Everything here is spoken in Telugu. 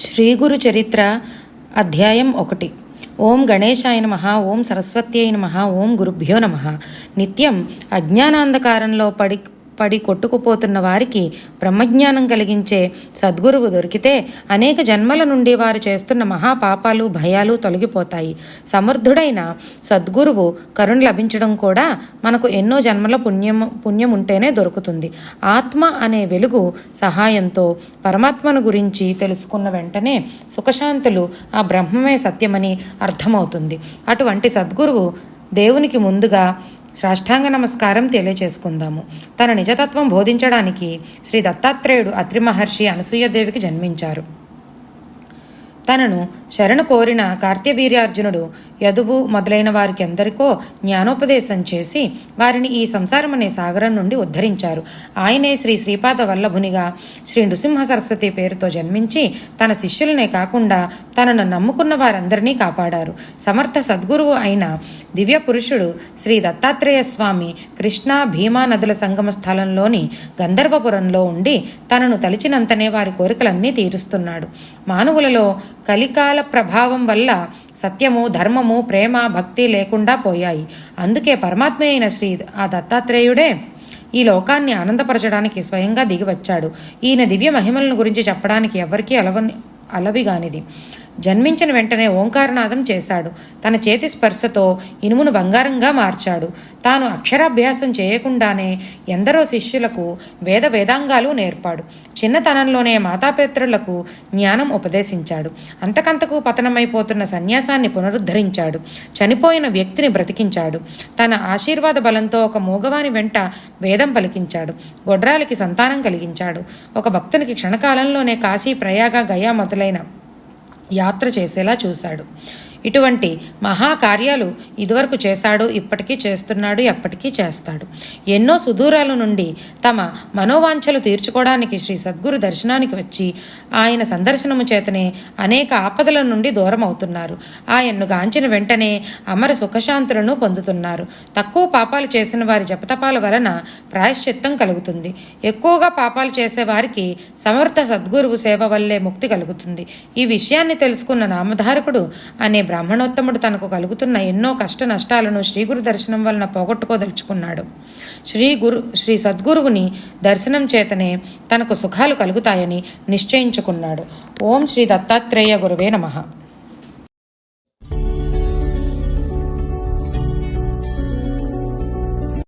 శ్రీ గురు చరిత్ర అధ్యాయం ఒకటి. ఓం గణేశాయ నమ ఓం సరస్వత్యై నమ ఓం గురుభ్యో నమ. నిత్యం అజ్ఞానాంధకారంలో పడి పడి కొట్టుకుపోతున్న వారికి బ్రహ్మజ్ఞానం కలిగించే సద్గురువు దొరికితే అనేక జన్మల నుండి వారు చేస్తున్న మహాపాపాలు భయాలు తొలగిపోతాయి. సమర్థుడైన సద్గురువు కరుణ లభించడం కూడా మనకు ఎన్నో జన్మల పుణ్యం పుణ్యం ఉంటేనే దొరుకుతుంది. ఆత్మ అనే వెలుగు సహాయంతో పరమాత్మను గురించి తెలుసుకున్న వెంటనే సుఖశాంతులు ఆ బ్రహ్మమే సత్యమని అర్థమవుతుంది. అటువంటి సద్గురువు దేవునికి ముందుగా సాష్టాంగ నమస్కారం తెలియచేసుకుందాము. తన నిజతత్వం బోధించడానికి శ్రీ దత్తాత్రేయుడు అత్రి మహర్షి అనసూయదేవికి జన్మించారు. తనను శరణు కోరిన కార్త్యవీర్యార్జునుడు యదువు మొదలైన వారికి ఎందరికో జ్ఞానోపదేశం చేసి వారిని ఈ సంసారం అనే సాగరం నుండి ఉద్ధరించారు. ఆయనే శ్రీ శ్రీపాద వల్లభునిగా శ్రీ నృసింహ సరస్వతి పేరుతో జన్మించి తన శిష్యులనే కాకుండా తనను నమ్ముకున్న వారందరినీ కాపాడారు. సమర్థ సద్గురువు అయిన దివ్య పురుషుడు శ్రీ దత్తాత్రేయ స్వామి కృష్ణా భీమా నదుల సంగమ స్థలంలోని గంధర్వపురంలో ఉండి తనను తలిచినంతనే వారి కోరికలన్నీ తీరుస్తున్నాడు. మానవులలో కలికాల ప్రభావం వల్ల సత్యము ధర్మము ప్రేమ భక్తి లేకుండా పోయాయి. అందుకే పరమాత్మ అయిన శ్రీ ఆ దత్తాత్రేయుడే ఈ లోకాన్ని ఆనందపరచడానికి స్వయంగా దిగివచ్చాడు ఈయన దివ్య మహిమలను గురించి చెప్పడానికి ఎవరికీ అలవని అలవిగానిది జన్మించిన వెంటనే ఓంకారనాదం చేశాడు. తన చేతి స్పర్శతో ఇనుమును బంగారంగా మార్చాడు. తాను అక్షరాభ్యాసం చేయకుండానే ఎందరో శిష్యులకు వేద వేదాంగాలు నేర్పాడు. చిన్నతనంలోనే మాతాపిత్రులకు జ్ఞానం ఉపదేశించాడు. అంతకంతకు పతనమైపోతున్న సన్యాసాన్ని పునరుద్ధరించాడు. చనిపోయిన వ్యక్తిని బ్రతికించాడు. తన ఆశీర్వాద బలంతో ఒక మూగవాని వెంట వేదం పలికించాడు. గొడ్రాలికి సంతానం కలిగించాడు. ఒక భక్తునికి క్షణకాలంలోనే కాశీ ప్రయాగ గయా మొదలైన యాత్ర చేసేలా చూశాడు. ఇటువంటి మహాకార్యాలు ఇదివరకు చేశాడు ఇప్పటికీ చేస్తున్నాడు ఎప్పటికీ చేస్తాడు. ఎన్నో సుదూరాల నుండి తమ మనోవాంఛలు తీర్చుకోవడానికి శ్రీ సద్గురు దర్శనానికి వచ్చి ఆయన సందర్శనము చేతనే అనేక ఆపదల నుండి దూరం అవుతున్నారు ఆయన్ను గాంచిన వెంటనే అమర సుఖశాంతులను పొందుతున్నారు. తక్కువ పాపాలు చేసిన వారి జపతపాల వలన ప్రాయశ్చిత్తం కలుగుతుంది. ఎక్కువగా పాపాలు చేసే వారికి సమర్థ సద్గురువు సేవ వల్లే ముక్తి కలుగుతుంది. ఈ విషయాన్ని తెలుసుకున్న నామధారకుడు అనే బ్రాహ్మణోత్తముడు తనకు కలుగుతున్న ఎన్నో కష్ట నష్టాలను శ్రీ గురు దర్శనం వలన పోగొట్టుకోదలుచుకున్నాడు. శ్రీ గురు శ్రీ సద్గురువుని దర్శనం చేతనే తనకు సుఖాలు కలుగుతాయని నిశ్చయించుకున్నాడు. ఓం శ్రీ దత్తాత్రేయ గురువే నమః.